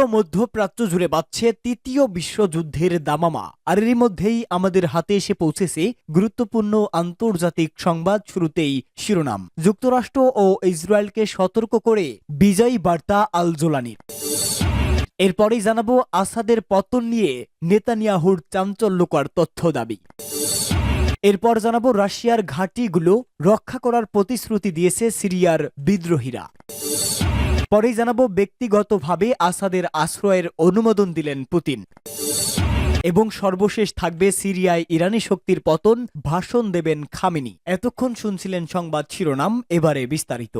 পুরো মধ্যপ্রাচ্য জুড়ে বাঁচছে তৃতীয় বিশ্বযুদ্ধের দামামা। আর এরই মধ্যেই আমাদের হাতে এসে পৌঁছেছে গুরুত্বপূর্ণ আন্তর্জাতিক সংবাদ শুরুতেই শিরোনাম। যুক্তরাষ্ট্র ও ইসরায়েলকে সতর্ক করে বিজয়ী বার্তা আল জোলানির এরপরেই জানাব আসাদের পতন নিয়ে নেতানিয়াহুর চাঞ্চল্যকর তথ্য দাবি। এরপর জানাব রাশিয়ার ঘাঁটিগুলো রক্ষা করার প্রতিশ্রুতি দিয়েছে সিরিয়ার বিদ্রোহীরা। পরেই জানাব ব্যক্তিগতভাবে আসাদের আশ্রয়ের অনুমোদন দিলেন পুতিন। এবং সর্বশেষ থাকবে সিরিয়ায় ইরানি শক্তির পতন, ভাষণ দেবেন খামিনি। এতক্ষণ শুনছিলেন সংবাদ শিরোনাম, এবারে বিস্তারিত।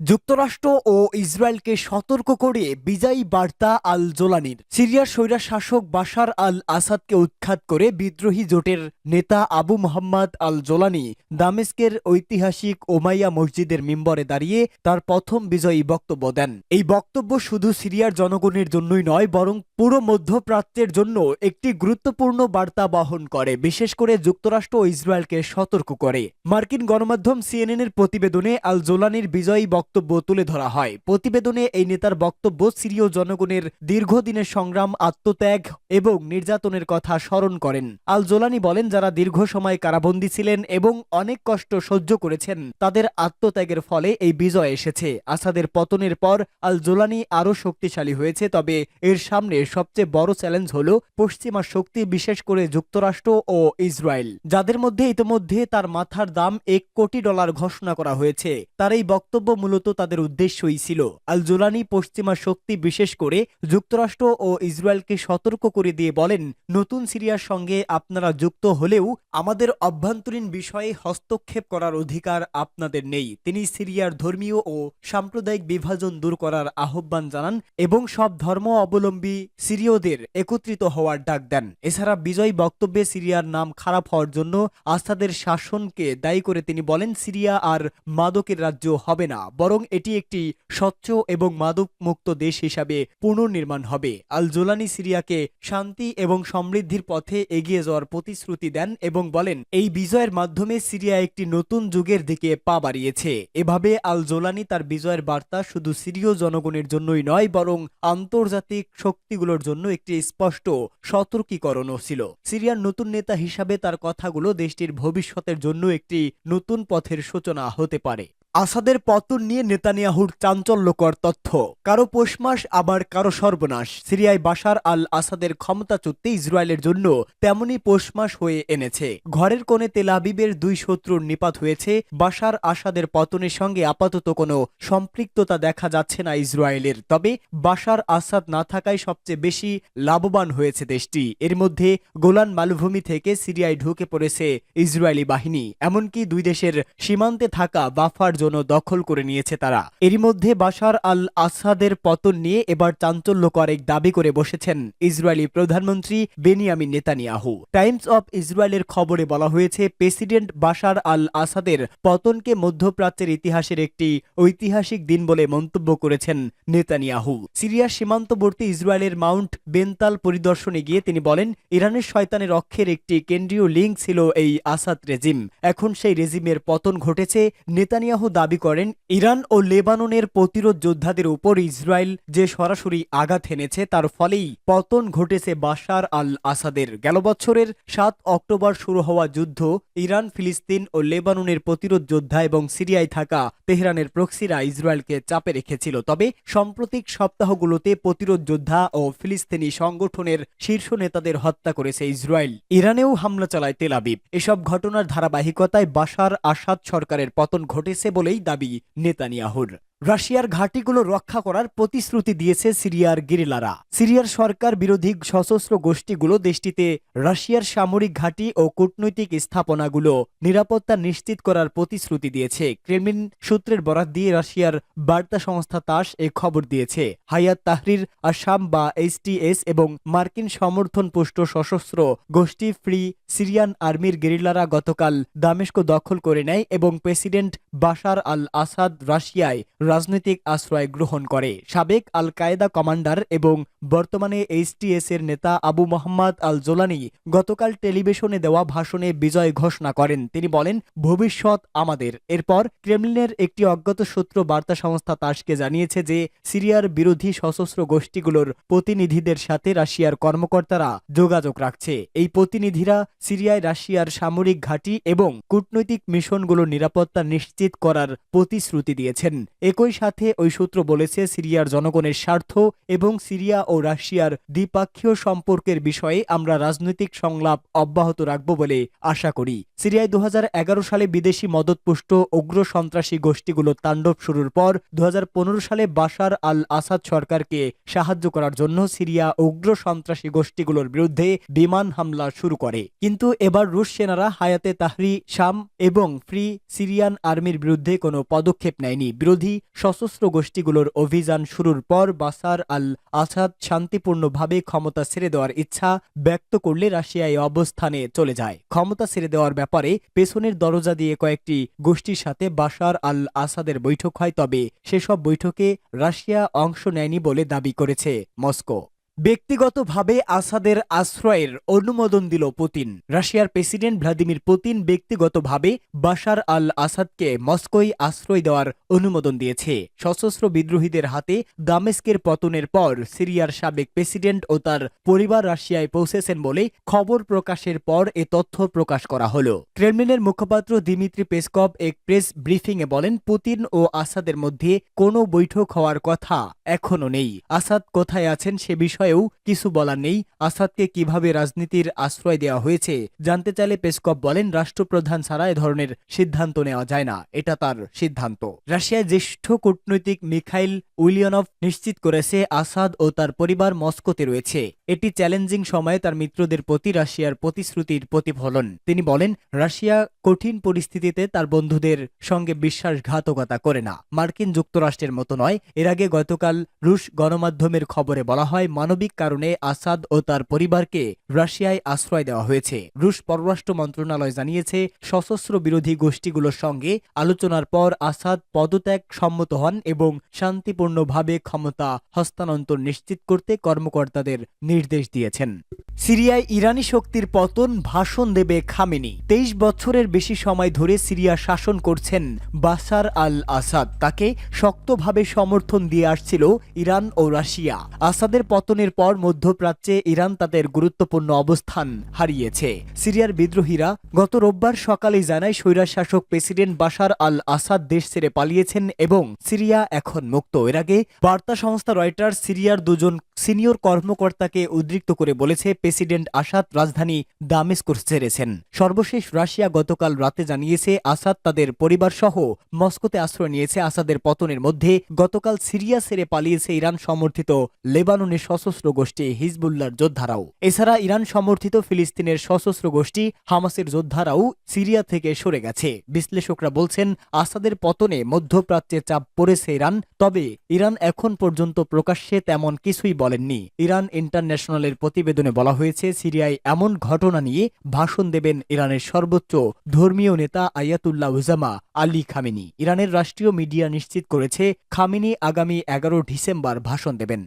যুক্তরাষ্ট্র ও ইসরায়েলকে সতর্ক করে বিজয়ী বার্তা আল জোলানির। সিরিয়ার স্বৈরা শাসক বাশার আল আসাদকে উৎখাত করে বিদ্রোহী জোটের নেতা আবু মোহাম্মদ আল জোলানি দামেস্কের ঐতিহাসিক ওমাইয়া মসজিদের মিম্বরে দাঁড়িয়ে তার প্রথম বিজয়ী বক্তব্য দেন। এই বক্তব্য শুধু সিরিয়ার জনগণের জন্যই নয়, বরং পুরো মধ্যপ্রাচ্যের জন্য একটি গুরুত্বপূর্ণ বার্তা বহন করে, বিশেষ করে যুক্তরাষ্ট্র ও ইসরায়েলকে সতর্ক করে। মার্কিন গণমাধ্যম সিএনএনের প্রতিবেদনে আল জোলানির বিজয়ী বক্তব্য তুলে ধরা হয়। প্রতিবেদনে এই নেতার বক্তব্য সিরীয় জনগণের দীর্ঘদিনের সংগ্রাম, আত্মত্যাগ এবং নির্যাতনের কথা স্মরণ করেন। আল জোলানি বলেন, যারা দীর্ঘ সময় কারাবন্দী ছিলেন এবং অনেক কষ্ট সহ্য করেছেন, তাদের আত্মত্যাগের ফলে এই বিজয় এসেছে। আসাদের পতনের পর আল জোলানি আরও শক্তিশালী হয়েছে, তবে এর সামনে সবচেয়ে বড় চ্যালেঞ্জ হল পশ্চিমা শক্তি, বিশেষ করে যুক্তরাষ্ট্র ও ইসরায়েল। যাদের মধ্যে ইতিমধ্যে তার মাথার দাম এক কোটি ডলার ঘোষণা করা হয়েছে। তার এই বক্তব্য মূলত তাদের উদ্দেশ্যই ছিল আল জোলানি পশ্চিমা শক্তি বিশেষ করে যুক্তরাষ্ট্র ও ইসরায়েলকে সতর্ক করে দিয়ে বলেন, নতুন সিরিয়ার সঙ্গে আপনারা যুক্ত হলেও আমাদের অভ্যন্তরীণ বিষয়ে হস্তক্ষেপ করার অধিকার আপনাদের নেই। তিনি সিরিয়ার ধর্মীয় ও সাম্প্রদায়িক বিভাজন দূর করার আহ্বান জানান এবং সব ধর্ম অবলম্বী সিরীয়দের একত্রিত হওয়ার ডাক দেন। এছাড়া বিজয় বক্তব্যে সিরিয়ার নাম খারাপ হওয়ার জন্য আস্তাদের শাসনকে দায়ী করে তিনি বলেন, সিরিয়া আর মাদকের রাজ্য হবে না। বরং এটি একটি স্বচ্ছ এবং মাদক মুক্ত দেশ হিসাবে পুনর্নির্মাণ হবে। আল জোলানি সিরিয়াকে শান্তি এবং সমৃদ্ধির পথে এগিয়ে যাওয়ার প্রতিশ্রুতি দেন এবং বলেন, এই বিজয়ের মাধ্যমে সিরিয়া একটি নতুন যুগের দিকে পা বাড়িয়েছে। এভাবে আল জোলানি তার বিজয়ের বার্তা শুধু সিরীয় জনগণের জন্যই নয়, বরং আন্তর্জাতিক শক্তিগুলোর জন্য একটি স্পষ্ট সতর্কীকরণও ছিল। সিরিয়ার নতুন নেতা হিসাবে তার কথাগুলো দেশটির ভবিষ্যতের জন্য একটি নতুন পথের সূচনা হতে পারে। আসাদের পতন নিয়ে নেতানিয়াহুর চাঞ্চল্যকর তথ্য। কারও পোষমাস আবার কারও সর্বনাশ। সিরিয়ায় বাশার আল আসাদের ক্ষমতাচ্যুতি ইসরায়েলের জন্য তেমনি পোষমাস হয়ে এনেছে। ঘরের কোণে তেল আবিবের দুই শত্রুর নিপাত হয়েছে। বাশার আসাদের পতনের সঙ্গে আপাতত কোনো সম্পৃক্ততা দেখা যাচ্ছে না ইসরায়েলের। তবে বাশার আসাদ না থাকায় সবচেয়ে বেশি লাভবান হয়েছে দেশটি। এর মধ্যে গোলান মালভূমি থেকে সিরিয়ায় ঢুকে পড়েছে ইসরায়েলি বাহিনী। এমনকি দুই দেশের সীমান্তে থাকা বাফার জন্য দখল করে নিয়েছে তারা। এরই মধ্যে বাশার আল আসাদের পতন নিয়ে এবার চাঞ্চল্যকর এক দাবি করে বসেছেন ইসরায়েলি প্রধানমন্ত্রী বেনিয়ামিন নেতানিয়াহু। টাইমস অব ইসরায়েলের খবরে বলা হয়েছে, প্রেসিডেন্ট বাশার আল আসাদের পতনকে মধ্যপ্রাচ্যের ইতিহাসের একটি ঐতিহাসিক দিন বলে মন্তব্য করেছেন নেতানিয়াহু। সিরিয়ার সীমান্তবর্তী ইসরায়েলের মাউন্ট বেন্তাল পরিদর্শনে গিয়ে তিনি বলেন, ইরানের শয়তানের অক্ষের একটি কেন্দ্রীয় লিঙ্ক ছিল এই আসাদ রেজিম। এখন সেই রেজিমের পতন ঘটেছে নেতানিয়াহু দাবি করেন, ইরান ও লেবাননের প্রতিরোধ যোদ্ধাদের উপর ইসরায়েল যে সরাসরি আঘাত হেনেছে, তার ফলেই পতন ঘটেছে বাশার আল আসাদের গেল বছরের সাত অক্টোবর শুরু হওয়া যুদ্ধ ইরান, ফিলিস্তিন ও লেবাননের প্রতিরোধ যোদ্ধা এবং সিরিয়ায় থাকা তেহরানের প্রক্সিরা ইসরায়েলকে চাপে রেখেছিল। তবে সাম্প্রতিক সপ্তাহগুলোতে প্রতিরোধ যোদ্ধা ও ফিলিস্তিনি সংগঠনের শীর্ষ নেতাদের হত্যা করেছে ইসরায়েল। ইরানেও হামলা চালায় তেল আবিব। এসব ঘটনার ধারাবাহিকতায় বাশার আসাদ সরকারের পতন ঘটেছে বলেই দাবি নেতানিয়াহুর রাশিয়ার ঘাঁটিগুলো রক্ষা করার প্রতিশ্রুতি দিয়েছে সিরিয়ার গেরিলারা। সিরিয়ার সরকার বিরোধী সশস্ত্র গোষ্ঠীগুলো দেশটিতে রাশিয়ার সামরিক ঘাঁটি ও কূটনৈতিক স্থাপনাগুলো নিরাপত্তা নিশ্চিত করার প্রতিশ্রুতি দিয়েছে। ক্রেমলিন সূত্রের বরাত দিয়ে রাশিয়ার বার্তা সংস্থা তাস এ খবর দিয়েছে। হায়াত তাহরির, আসাম বা এইচটিএস এবং মার্কিন সমর্থন পুষ্ট সশস্ত্র গোষ্ঠী ফ্রি সিরিয়ান আর্মির গেরিলারা গতকাল দামেস্ক দখল করে নেয় এবং প্রেসিডেন্ট বাশার আল আসাদ রাশিয়ায় রাজনৈতিক আশ্রয় গ্রহণ করে। সাবেক আল কায়েদা কমান্ডার এবং বর্তমানে এইচটিএস এর নেতা আবু মোহাম্মদ আল জোলানি গতকাল টেলিভিশনে দেওয়া ভাষণে বিজয় ঘোষণা করেন। তিনি বলেন, ভবিষ্যৎ আমাদের। এরপর ক্রেমলিনের একটি অজ্ঞাত সূত্র বার্তা সংস্থা তাসকে জানিয়েছে যে, সিরিয়ার বিরোধী সশস্ত্র গোষ্ঠীগুলোর প্রতিনিধিদের সাথে রাশিয়ার কর্মকর্তারা যোগাযোগ রাখছে। এই প্রতিনিধিরা সিরিয়ায় রাশিয়ার সামরিক ঘাঁটি এবং কূটনৈতিক মিশনগুলোর নিরাপত্তা নিশ্চিত করার প্রতিশ্রুতি দিয়েছেন। একই সাথে ওই সূত্র বলেছে, সিরিয়ার জনগণের স্বার্থ এবং সিরিয়া ও রাশিয়ার দ্বিপাক্ষীয় সম্পর্কের বিষয়ে আমরা রাজনৈতিক সংলাপ অব্যাহত রাখব বলে আশা করি। সিরিয়ায় দু হাজার এগারো সালে বিদেশি মদতপুষ্ট উগ্র সন্ত্রাসী গোষ্ঠীগুলো তাণ্ডব শুরুর পর দু হাজার পনেরো সালে বাশার আল আসাদ সরকারকে সাহায্য করার জন্য সিরিয়া উগ্র সন্ত্রাসী গোষ্ঠীগুলোর বিরুদ্ধে বিমান হামলা শুরু করে। কিন্তু এবার রুশ সেনারা হায়াতে তাহরি, শাম এবং ফ্রি সিরিয়ান আর্মির বিরুদ্ধে কোনো পদক্ষেপ নেয়নি। বিরোধী সশস্ত্র গোষ্ঠীগুলোর অভিযান শুরুর পর বাসার আল আসাদ শান্তিপূর্ণভাবে ক্ষমতা ছেড়ে দেওয়ার ইচ্ছা ব্যক্ত করলে রাশিয়া এই অবস্থানে চলে যায়। ক্ষমতা ছেড়ে দেওয়ার ব্যাপারে পেছনের দরজা দিয়ে কয়েকটি গোষ্ঠীর সাথে বাসার আল আসাদের বৈঠক হয়, তবে সেসব বৈঠকে রাশিয়া অংশ নেয়নি বলে দাবি করেছে মস্কো। ব্যক্তিগতভাবে আসাদের আশ্রয়ের অনুমোদন দিল পুতিন। রাশিয়ার প্রেসিডেন্ট ভ্লাদিমির পুতিন ব্যক্তিগতভাবে বাশার আল আসাদকে মস্কোয় আশ্রয় দেওয়ার অনুমোদন দিয়েছে। সশস্ত্র বিদ্রোহীদের হাতে দামেস্কের পতনের পর সিরিয়ার সাবেক প্রেসিডেন্ট ও তার পরিবার রাশিয়ায় পৌঁছেছেন বলে খবর প্রকাশের পর এ তথ্য প্রকাশ করা হল। ক্রেমলিনের মুখপাত্র দিমিত্রি পেসকভ এক প্রেস ব্রিফিংয়ে বলেন, পুতিন ও আসাদের মধ্যে কোনো বৈঠক হওয়ার কথা এখনও নেই। আসাদ কোথায় আছেন সে বিষয়েও কিছু বলার নেই। আসাদকে কীভাবে রাজনীতির আশ্রয় দেওয়া হয়েছে, জানতে চাইলে পেসকপ বলেন, রাষ্ট্রপ্রধান ছাড়া এ ধরনের সিদ্ধান্ত নেওয়া যায় না। এটা তার সিদ্ধান্ত। রাশিয়ার জ্যেষ্ঠ কূটনৈতিক মিখাইল উইলিয়নভ নিশ্চিত করেছে, আসাদ ও তার পরিবার মস্কোতে রয়েছে। এটি চ্যালেঞ্জিং সময়ে তার মিত্রদের প্রতি রাশিয়ার প্রতিশ্রুতির প্রতিফলন। তিনি বলেন, রাশিয়া কঠিন পরিস্থিতিতে তার বন্ধুদের সঙ্গে বিশ্বাসঘাতকতা করে না। মার্কিন যুক্তরাষ্ট্রের মতো নয়। এর আগে গতকাল রুশ গণমাধ্যমের খবরে বলা হয় মানবিক কারণে আসাদ ও তার পরিবারকে রাশিয়ায় আশ্রয় দেওয়া হয়েছে। রুশ পররাষ্ট্র মন্ত্রণালয় জানিয়েছে, সশস্ত্র বিরোধী গোষ্ঠীগুলোর সঙ্গে আলোচনার পর আসাদ পদত্যাগ সম্মত হন এবং শান্তিপূর্ণভাবে ক্ষমতা হস্তান্তর নিশ্চিত করতে কর্মকর্তাদের নির্দেশ দিয়েছেন। সিরিয়ায় ইরানি শক্তির পতন ভাষণ দেবে খামেনি। তেইশ বছরের বেশি সময় ধরে সিরিয়া শাসন করছেন বাসার আল আসাদ। তাকে শক্তভাবে সমর্থন দিয়ে আসছিল ইরান ও রাশিয়া। আসাদের পতনের পর মধ্যপ্রাচ্যে ইরান তাদের গুরুত্বপূর্ণ অবস্থান হারিয়েছে। সিরিয়ার বিদ্রোহীরা গত রোববার সকালে জানায় স্বৈরাশাসক প্রেসিডেন্ট বাশার আল আসাদ দেশ ছেড়ে পালিয়েছেন এবং সিরিয়া এখন মুক্ত। এর আগে বার্তা সংস্থা রয়টার সিরিয়ার দুজন সিনিয়র কর্মকর্তাকে উদ্রিক্ত করে বলেছে প্রেসিডেন্ট আসাদ রাজধানী দামেস্কো ছেড়েছেন। সর্বশেষ রাশিয়া গতকাল রাতে জানিয়েছে আসাদ তাদের পরিবার সহ মস্কোতে আশ্রয় নিয়েছে। আসাদের পতনের মধ্যে গতকাল সিরিয়া ছেড়ে পালিয়েছে ইরান সমর্থিত লেবাননের সশস্ত্র গোষ্ঠী হিজবুল্লার যোদ্ধারাও। এছাড়া ইরান সমর্থিত ফিলিস্তিনের সশস্ত্র গোষ্ঠী হামাসের যোদ্ধারাও সিরিয়া থেকে সরে গেছে। বিশ্লেষকরা বলছেন, আসাদের পতনে মধ্যপ্রাচ্যে চাপ পড়েছে ইরান, তবে ইরান এখন পর্যন্ত প্রকাশ্যে তেমন কিছুই বলেননি। ইরান ইন্টারন্যাশনালের প্রতিবেদনে বলা হয়েছে, সিরিয়ায় এমন ঘটনা নিয়ে ভাষণ দেবেন ইরানের সর্বোচ্চ ধর্মীয় নেতা আয়াতুল্লাহ উজামা আলী খামিনি। ইরানের রাষ্ট্রীয় মিডিয়া নিশ্চিত করেছে, খামিনি আগামী এগারো ডিসেম্বর ভাষণ দেবেন।